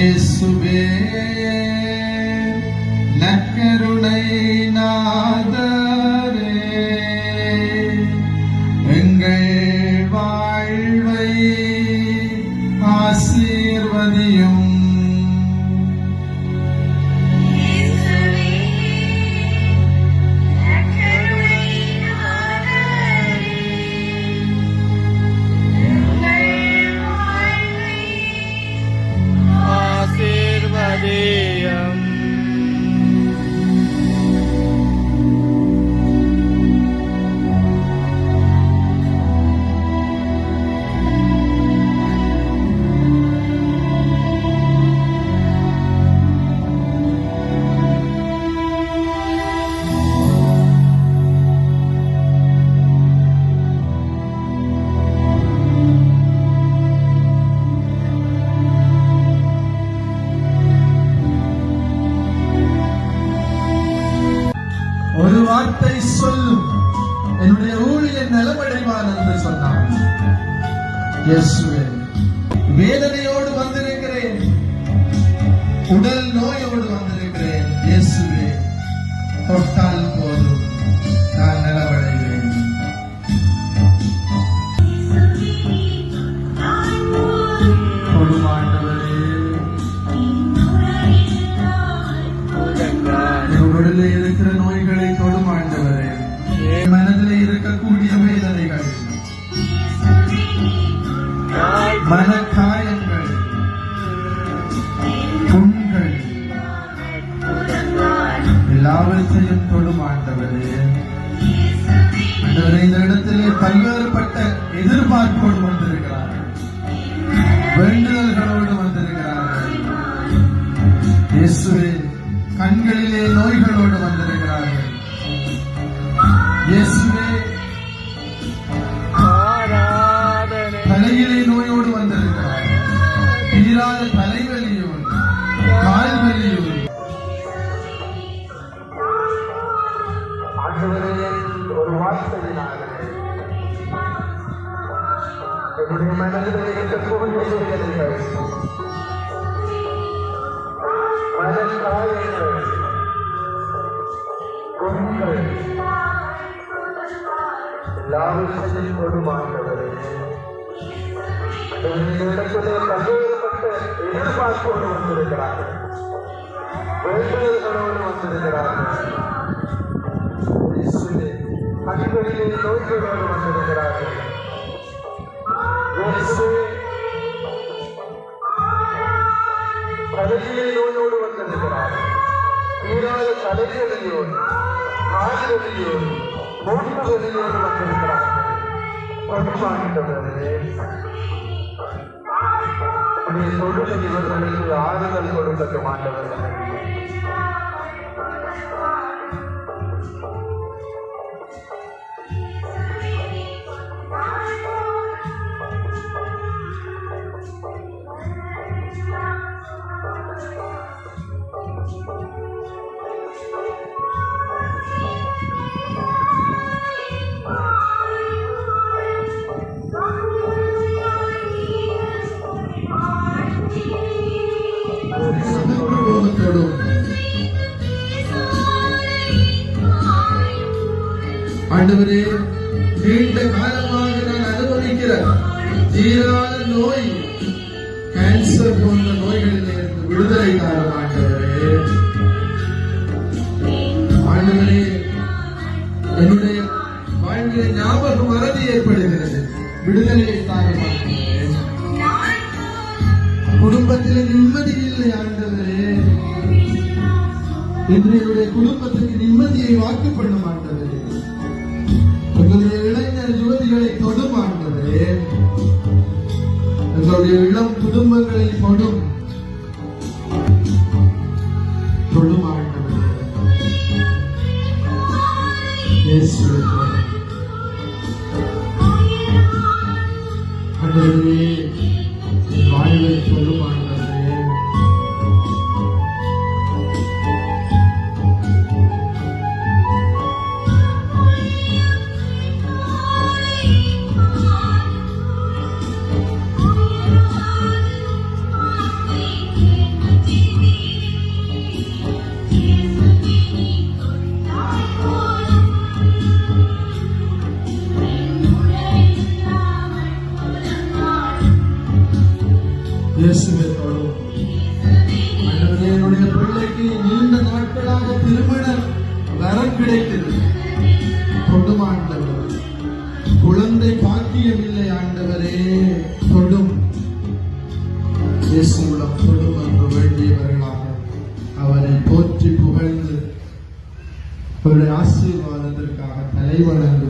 இயேசுவே. வேதனையோடு வந்திருக்கிறேன். உடல் நோயோடு வந்திருக்கிறேன். எல்லாவற்றையும் தொடுமாண்டவரே ஆண்டவரே இந்த இடத்திலே பல்வேறுபட்ட எதிர்பார்ப்போடு வந்திருக்கிறார்கள். வேண்டுதல்களோடு வந்திருக்கிறார்கள். இயேசுவே கண்களிலே நோய்களோடு வந்திருக்கிறார்கள். இருக்கக்கூடிய வேதனைகள் மனக்காயங்கள் குணங்கள் எல்லாவற்றையும் இடத்திலே பல்வேறுபட்ட எதிர்பார்ப்போடு வந்திருக்கிறார்கள் வேண்டுதல்களோடு வந்திருக்கிறார்கள் நோய்களோடு வந்திருக்கிறார்கள் தலைகளியோடு கால்களியோடு மூட்டுகளியோடு வந்திருக்கிறார். கொடுமாண்டவரே நீ சொல்லுங்க இவர்களுக்கு ஆறுதல் கொடுக்க ஆண்டவர்களே ஆண்டவரே நீண்ட காலமாக நான் அனுபவிக்கிற தீராத நோய் கேன்சர் போன்ற நோய்களில் இருந்து விடுதலை காலம் ஆண்டவரே. ஆண்டவரே என்னுடைய வாழ்வில் ஞாபக மறதி ஏற்படுகிறது. விடுதலையை தாரும் குடும்பத்தில் நிம்மதி இல்லை ஆண்டவரே. இன்று என்னுடைய குடும்பத்துக்கு நிம்மதியை வாக்கு பண்ண குடும்பங்களில் குழந்தை பாக்கியமில்லை ஆண்டவரே. தொடும். இயேசுவிடம் தொடும் என்று வேண்டியவர்களாக அவரை போற்றி புகழ்ந்து அவருடைய ஆசீர்வாதத்திற்காக தலைவணங்கு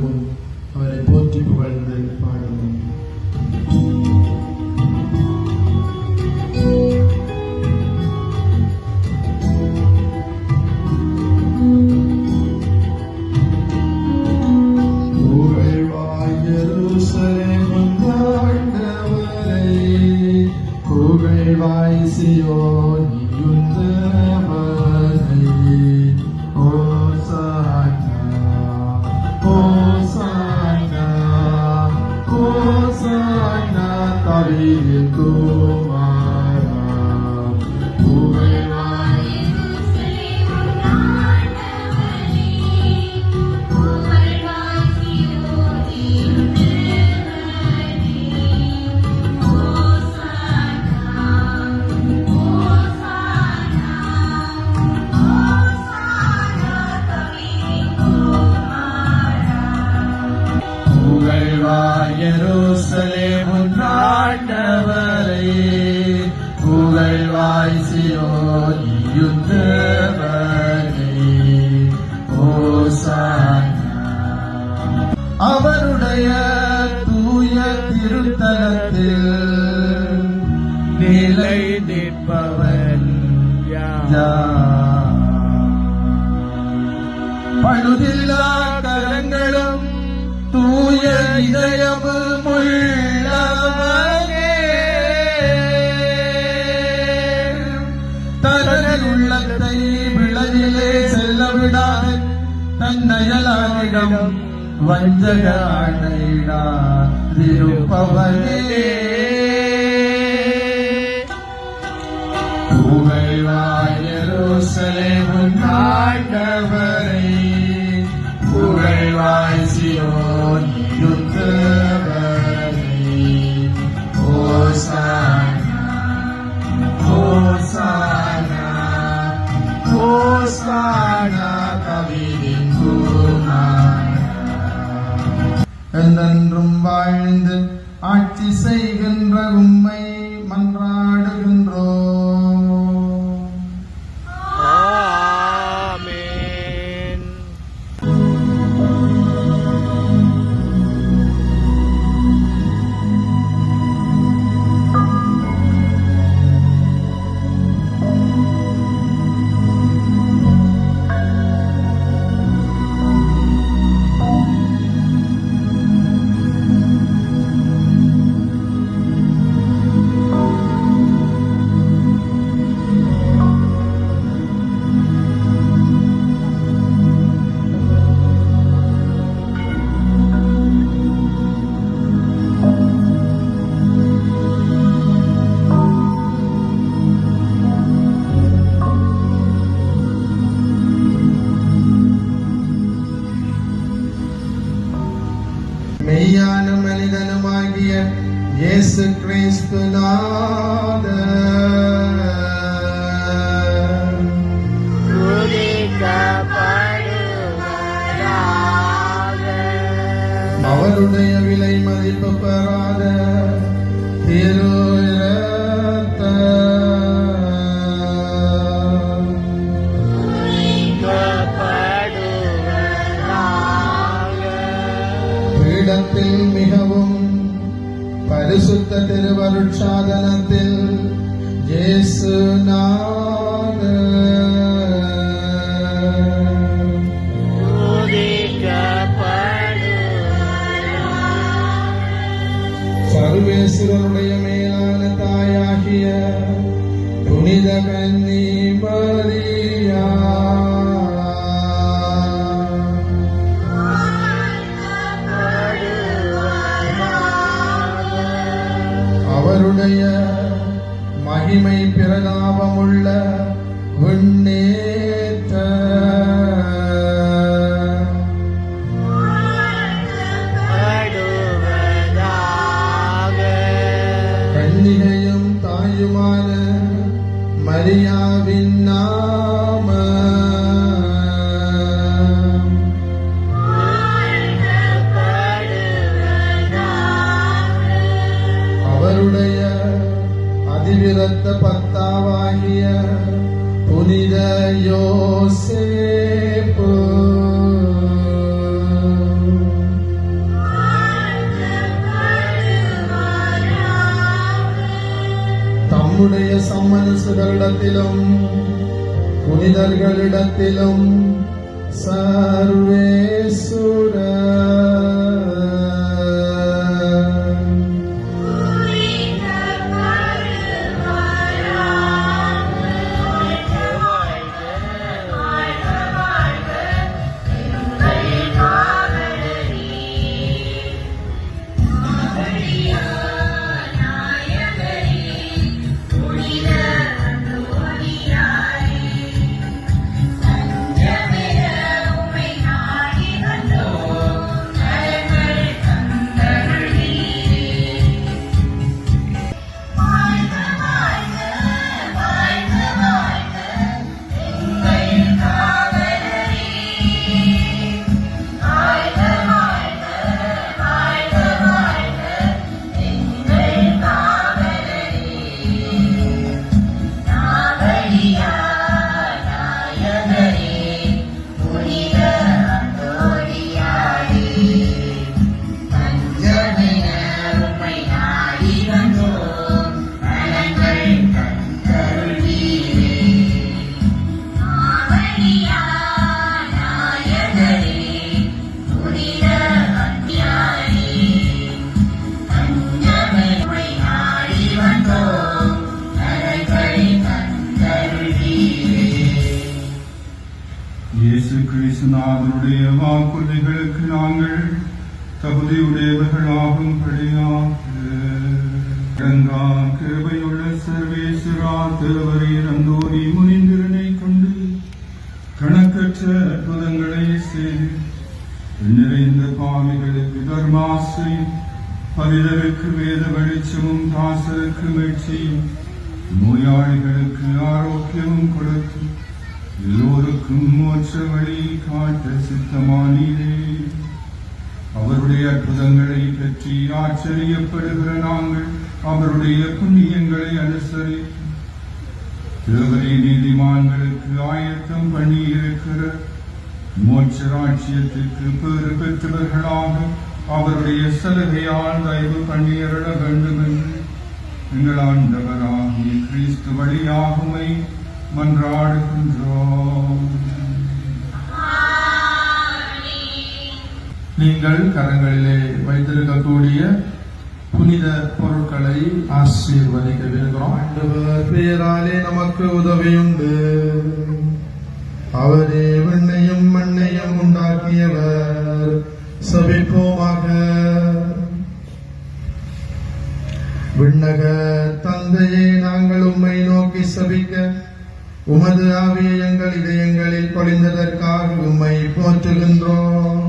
எருசலேமின் ஆண்டவரை, புகழ்வாய் சியோனின் தேவனை. நிலை நிற்பவன் பழுதில்லா கரங்களும் தூய இதயமும் உள்ளவனே தனது உள்ளத்தை விளவிலே செல்ல விடாது தன்னயலானிடம் வஞ்சகானைடா திருப்பவனே. கிறிஸ்து அவருடைய விலை மதிப்பு பெறாத திரு பரிசுத்த திருவருட்சாதனத்தில் இயேசு சர்வேஸ்வரனுடைய சம்மனசுகளிடத்திலும் புனிதர்களிடத்திலும் சர்வேசுர இயேசு கிறிஸ்துநாதனுடைய வாக்குறுதிகளுக்கு நாங்கள் தகுதியுடையவர்களாகும்படியாக. இறங்கா கிருபையுள்ள சர்வேஸ்வரா திருவரை நந்தோரி முனிந்திரனை கொண்டு கணக்கற்ற அற்புதங்களை செய்து நிறைந்த பாவிகளுக்கு தர்மாசை பதிதருக்கு வேத வெளிச்சமும் தாசருக்கு மீழ்ச்சியும் நோயாளிகளுக்கு ஆரோக்கியமும் கொடுத்து எல்லோருக்கும் மோட்ச வழி காட்ட சித்தமானீரே. அவருடைய அற்புதங்களை பற்றி ஆச்சரியப்படுகிற நாங்கள் அவருடைய புண்ணியங்களை அனுசரித்து தேவரை நீதிமான்களுக்கு ஆயத்தம் பண்ணியிருக்கிற மோட்ச பெரு பேறு பெற்றவர்களாக அவருடைய சலுகையால் தயவு பண்ணியருள வேண்டும் என்று எங்கள் ஆண்டவராகிய கிறிஸ்து வழியாகுமை மன்றாடுகின்றோம். நீங்கள் கரங்களிலே வைத்திருக்கக்கூடிய புனித பொருட்களை ஆசீர்வதிக்க விரும்புகிறோம் ஆண்டவர் பேராலே நமக்கு உதவியுண்டு. அவரே விண்ணையும் மண்ணையும் உண்டாக்கியவர். சபிப்போமாக. விண்ணக தந்தையை நாங்கள் உம்மை நோக்கி சபிக்க உமது ஆவிய எங்கள் இதயங்களில் பொழிந்ததற்காக உம்மை போற்றுகின்றோம்.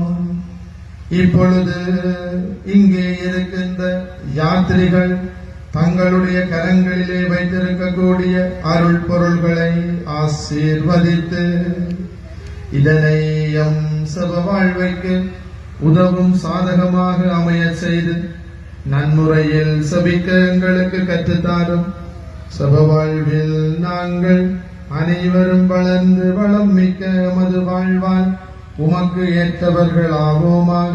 இப்பொழுது இங்கே இருக்கின்ற யாத்திரிகள் தங்களுடைய கரங்களிலே வைத்திருக்கக்கூடிய அருள் பொருள்களை ஆசீர்வதித்து இதனை எம் சப வாழ்வைக்கு உதவும் சாதகமாக அமைய செய்து நன்முறையில் சபிக்க எங்களுக்கு கற்றுத்தாரும். சப வாழ்வில் நாங்கள் அனைவரும் வளர்ந்து வளம் மிக்க எமது வாழ்வால் உமக்கு ஏற்றவர்கள் ஆவோமாக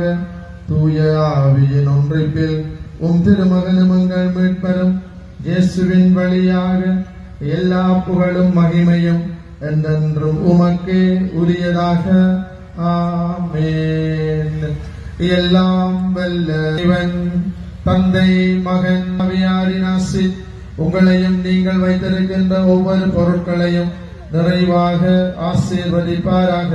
தூய ஆவியின் ஒன்றிப்பில் உம் திருமகனும் எங்கள் மீட்பரும் இயேசுவின் வழியாக எல்லா புகழும் மகிமையும் என்றென்றும் உமக்கே உரியதாக. ஆமென். எல்லாம் வல்ல இவன் தந்தை மகன் அவியாரின் ஆசி உங்களையும் நீங்கள் வைத்திருக்கின்ற ஒவ்வொரு பொருட்களையும் நிறைவாக ஆசீர்வதிப்பாராக.